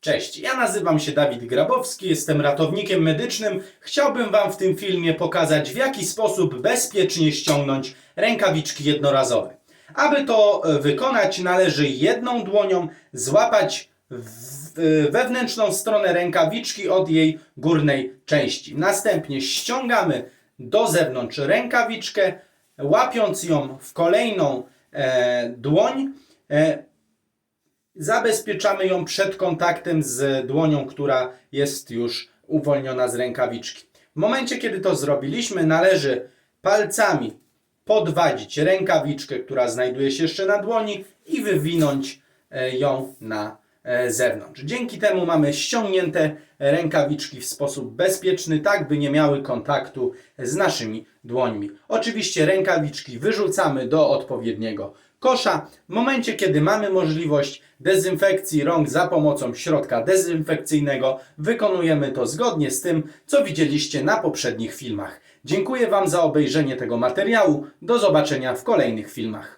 Cześć, ja nazywam się Dawid Grabowski, jestem ratownikiem medycznym. Chciałbym Wam w tym filmie pokazać, w jaki sposób bezpiecznie ściągnąć rękawiczki jednorazowe. Aby to e, wykonać, należy jedną dłonią złapać e, wewnętrzną stronę rękawiczki od jej górnej części. Następnie ściągamy do zewnątrz rękawiczkę, łapiąc ją w kolejną e, dłoń. E, zabezpieczamy ją przed kontaktem z dłonią, która jest już uwolniona z rękawiczki. W momencie, kiedy to zrobiliśmy, należy palcami podwadzić rękawiczkę, która znajduje się jeszcze na dłoni i wywinąć e, ją na e, zewnątrz. Dzięki temu mamy ściągnięte rękawiczki w sposób bezpieczny, tak by nie miały kontaktu z naszymi dłońmi. Oczywiście rękawiczki wyrzucamy do odpowiedniego kosza. W momencie, kiedy mamy możliwość dezynfekcji rąk za pomocą środka dezynfekcyjnego, wykonujemy to zgodnie z tym, co widzieliście na poprzednich filmach. Dziękuję Wam za obejrzenie tego materiału. Do zobaczenia w kolejnych filmach.